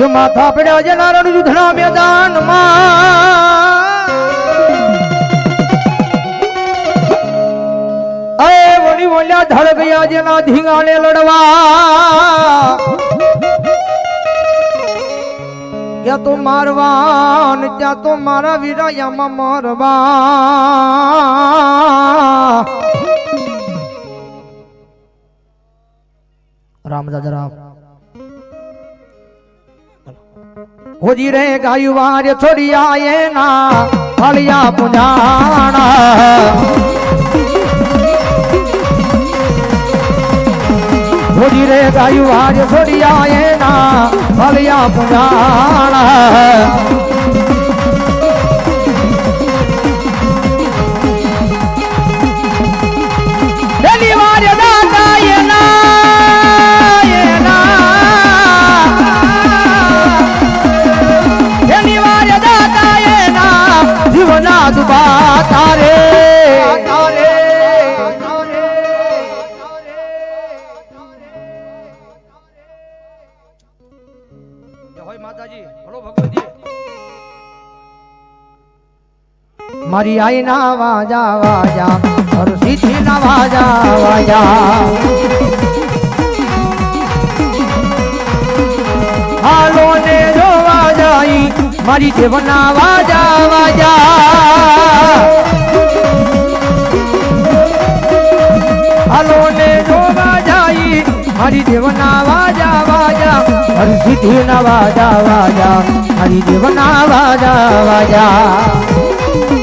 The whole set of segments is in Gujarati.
એ માથા પડ્યા છે નારાયણ યુદ્ધના મેદાનમાં અરે વળી બોલ્યા ધડ ગયા જેના ધીંગાણે લડવા. ત્યાં તો મારવા ત્યાં તો મારા વિરાયામાં મારવા. રામ દાદા રામ. હોજી રે ગાયું વાર છોડી આયે ના ફળિયા પુજાણા. હોજી રે ગાયું વાર છોડી આયે ના ફળિયા પુજાણા. મારી આઈ ના વાજા વાજા હરસિદ્ધિ ના વાજા વાજા. હાલો ને જો વાજાઈ, મારી દેવના વાજા વાજા. હાલો ને જોવા જાઈ મારી દેવના વાજા વાજા, મારી ના વાજા વાજા. મારી દેવના વાજા વાજા.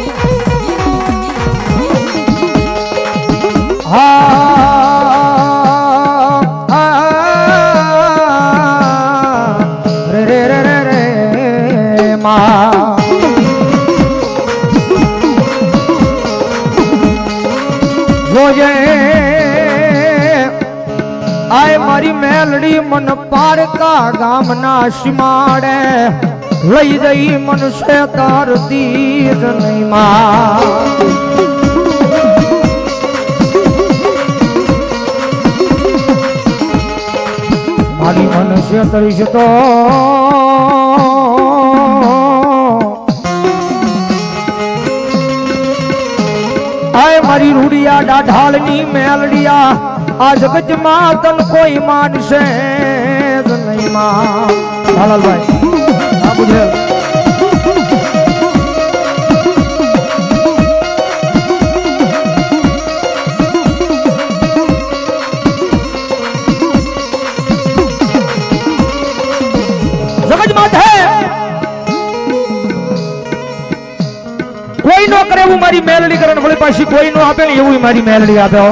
મારી મેલડી મન પારકા ગામના સીમાડે લઈ જઈ મનુષ્ય તાર તીર નહીં માં મારી મનુષ્ય તરીશ તો આય મારી રૂડિયા ડાઢાળની મેલડિયા, આ જગતમાં તન કોઈ માનશે નહીં માં. લાલાભાઈ આ કોઈ નો કરે એવું મારી મેલડી કરે ભલે પાછી કોઈ નો આપે ને એવું મારી મેલડી આપે હો.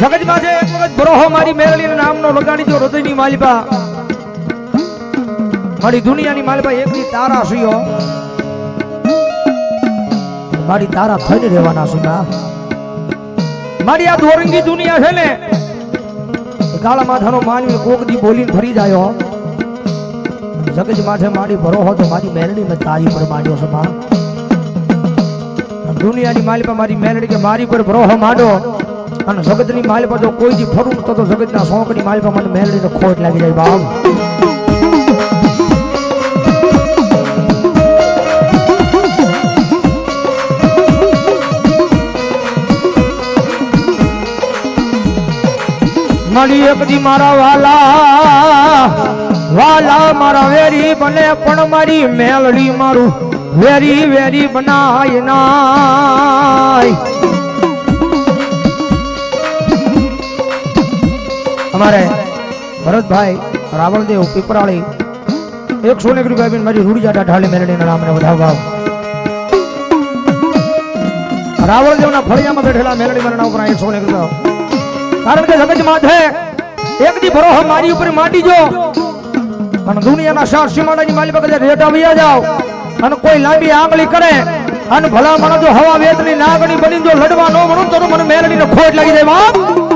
જગત માથે એક વખત મારી મેલડી નામનો લગાડી હૃદય હૃદયની માલિપા મારી દુનિયાની માલિપા એકની તારા સુયો મારી તારા થઈને રહેવાના સુના મારી આ દોરંગી દુનિયા છે ને કાળા માથાનો માનવી કોક દી બોલીને ફરી જાય. જગજ માથે મારી ભરો તો મારી મેલડી મેં તારી પર માંડ્યો છે, મા. દુનિયાની માલ પર મારી મેલડી કે મારી પર ભરોહો માંડો. અને જગતની માલ પર જો કોઈ ફરું તો જગતના શોકની માલી પર મને મેલડીને ખોટ લાગી જાય, બાપ. મળી એક દી મારા વાલા. વાલા મારા વેરી બને, પણ મારી મેલડી મારું વેરી વેરી બનાય નાય. અમારે ભરતભાઈ, રાવણદેવ, પીપરાળી, એકસો ને રૂપિયા બેન મારી રૂડિયા જાટા ઢાળી મેલડીના નામને વધાવવા રાવળદેવના ફળિયામાં બેઠેલા મેલડી મારા નામ ઉપર એકસો ને રૂપિયા કારણ કે જગત છે. એક દી ભરોહો મારી ઉપર માટી જો. અને દુનિયાના શાહ સીમાડાની માલી પાસે રેટ આવ્યા જાવ અને કોઈ લાંબી આંગળી કરે. અને ભલા મને જો હવા વેતની નાગણી બની જો લડવા ન મળું તો મને મેલડીને ખોટ લાગી જાય, બાપ.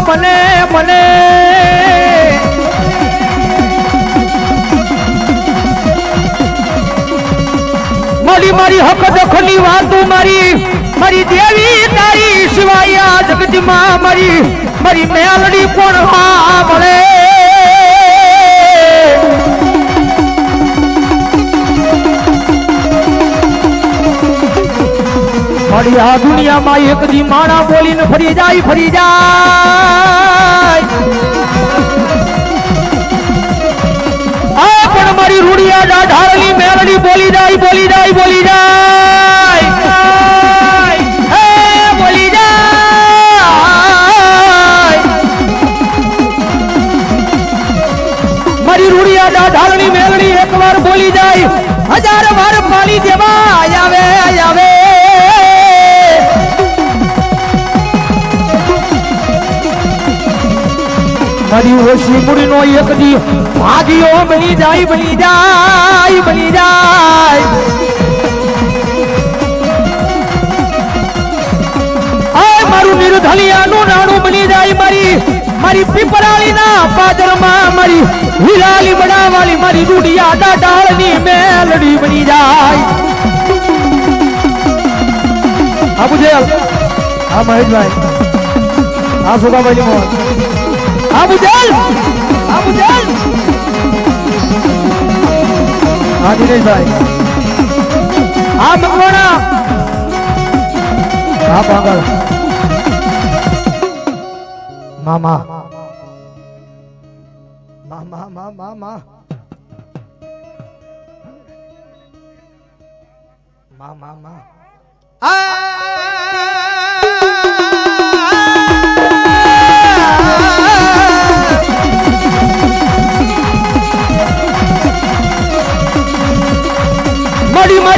મને બને મારી મારી હક દખની વાતો મારી મારી દેવી તારી સિવાય આ જગતમાં મારી મારી મેલડી પણ હા મળે. આ દુનિયામાં એક દી માણા બોલીને ફરી જાય ફરી જાય. પણ મારી રૂડિયા ઢાળલી મેલડી બોલી જાય બોલી જાય બોલી જાય. બોલી જાય. મારી રૂડિયા ઢાળની એકવાર બોલી જાય. હજાર વાર પાણી દેવા. મારી ઓછી નો એક દી ભાગ્યો બની જાય બની જાય બની જાય. મારું નિર્ધલિયાનું નાણું બની જાય મારી મારી પીપળાળીના પાદરમાં મારી હિરાલી બનાવાળી મારી રૂડિયા ડાળની મેલડી બની જાય. આ બુજેલ આ મહેશભાઈ. આ સુગાભાઈ આબુજલ આબુજલ હા દિનેશભાઈ મામા. મામા મામા મામા મામા આ!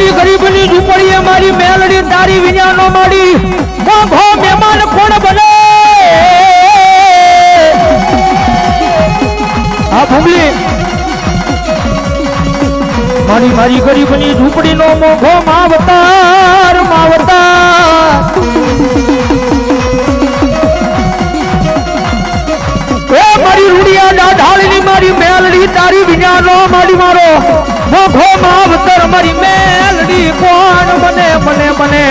મારી ગરીબની ઝૂંપડીએ મારી મેલડી તારી વિඥાનો મારી મોઘો મહેમાન કોણ બને? આ ભૂમલી મારી મારી ગરીબની ઝૂંપડીનો મોઘો માવતાર માવતાર. મારી રૂડિયા ઢાળની મારી મેલડી, તારી વિඥાનો મારી મારો મોઘો માવતર, મારી મેલડી, કોણ મને મને મને?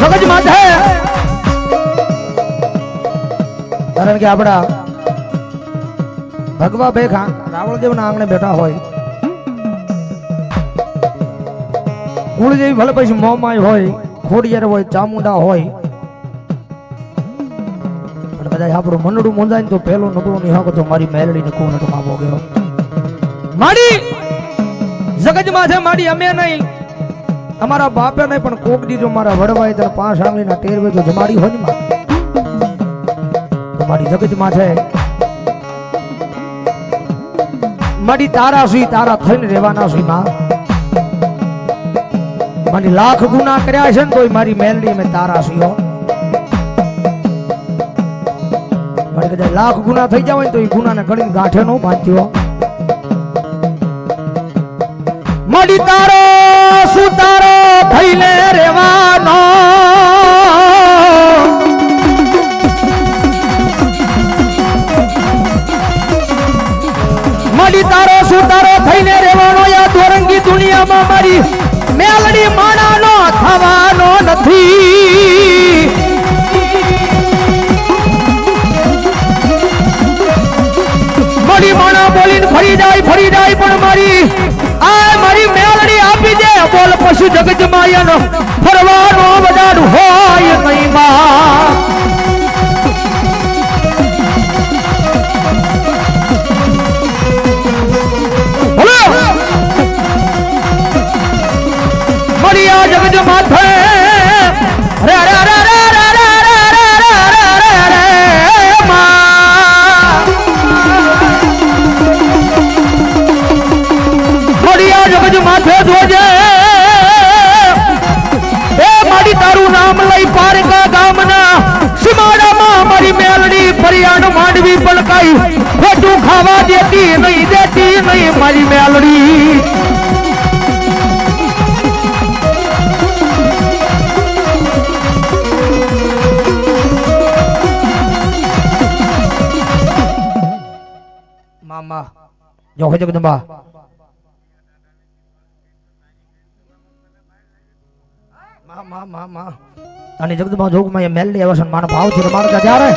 મગજ માથે કારણ કે આપણા ભગવા ખા રાવળદેવ ના આંગણે બેઠા હોય. કુળદેવી ભલે પછી મોમાય હોય, ખોડિયાર હોય, ચામુંડા હોય. પણ કદાચ આપણું મંડળું મૂંઝાય તો પેલો નબળો ની હક તો મારી મેલડી ને કોણ માવો ગયો. માડી! જગતમાં છે માડી, અમે નહીં. અમારા બાપે નહીં, પણ કોક દીધો મારા વડવાય તને પાંચ આંગળીના ટેરવે તો જમાડી હોય ને મારી. જગતમાં છે. મારી તારા સુઈ તારા થઈને રહેવાના સુઈ માં. મારી લાખ ગુના કર્યા છે ને તોય મારી મેલડી મેં તારા સુઈ હો. કદાચ લાખ ગુના થઈ જાવ તો એ ગુનાને ગણીને ગાંઠે નો બાંધ્યો. મારી તારો મારી તારો સુતારો થઈને રહેવાનો યા દોરંગી દુનિયામાં મારી મેલડી માણાનો થવાનો નથી. મારી માણા બોલીને ફરી જાય ફરી જાય પણ મારી આ મારી મેલડી આપી દે. બોલ પશુ જગત માયાનો ફરવાનો બજાર હોય નહીં માં. રામ લઈ પારકા ગામના સીમાડામાં અમારી મેલડી ફરિયાદ માંડવી પણ કઈ ખોટું ખાવા દેતી નહીં દેતી નહીં મારી મેલડી. મામા, જો જગદંબા અને જગદંબા જોગમાં એ મેલડી આવે છે ભાવ છે મારા ત્યારે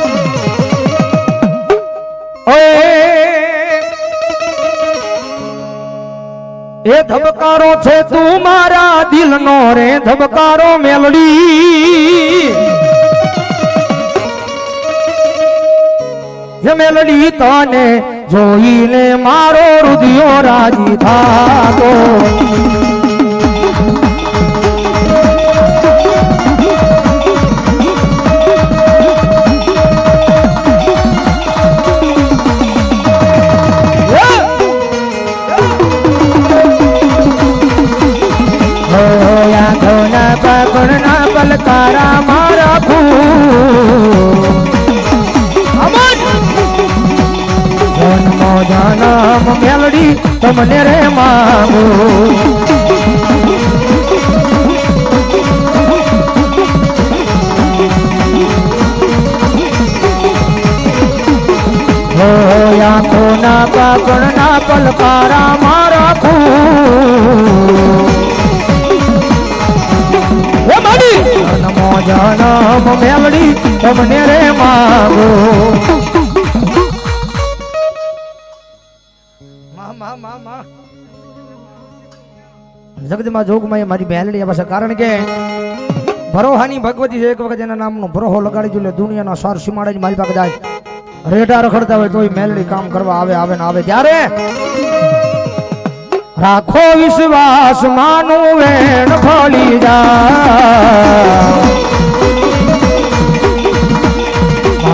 એ ધબકારો છે તું મારા દિલનો રે, ધબકારો મેલડી. મેલડી તને જોઈને મારો રુદિયો રાજી થાતો. પલકારા મારા જન્મો, જન્મ, મેલડી, તમને રે માગો. આંખો ના આંખોના પાપણના પલકારા મારા ફૂલ જન્મો મેલડી તમને રે માગો. માં માં માં માં. જોગમાં એ મારી બેલડી આવે છે કારણ કે ભરોહાની ભગવતી છે એક વખત એના નામનો ભરોહો લગાડી જો એટલે દુનિયાના સાર સીમાડે જ મારી પાસે જાય. રેટા રખડતા હોય તોય મેલડી કામ કરવા આવે આવે ને આવે ત્યારે રાખો વિશ્વાસ માનું વેણ ફળી જા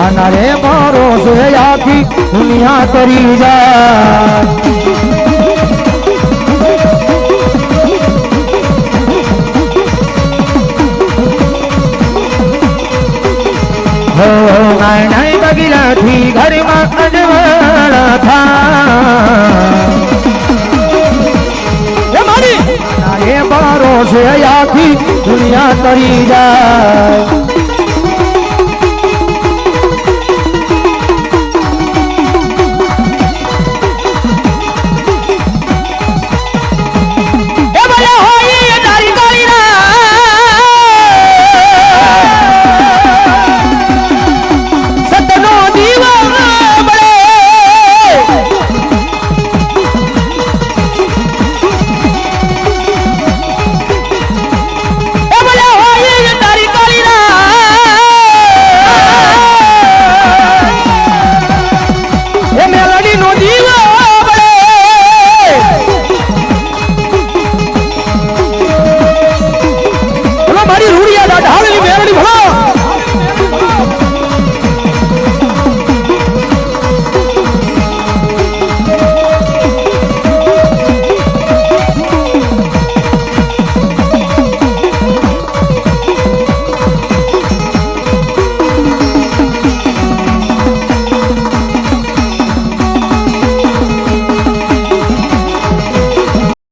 માના રે મારો આખી દુનિયા કરી નાય નાય બગીલાથી ઘરમાં અજવાળ થા. મારી! નારે છે આખી દુનિયા કરી જાય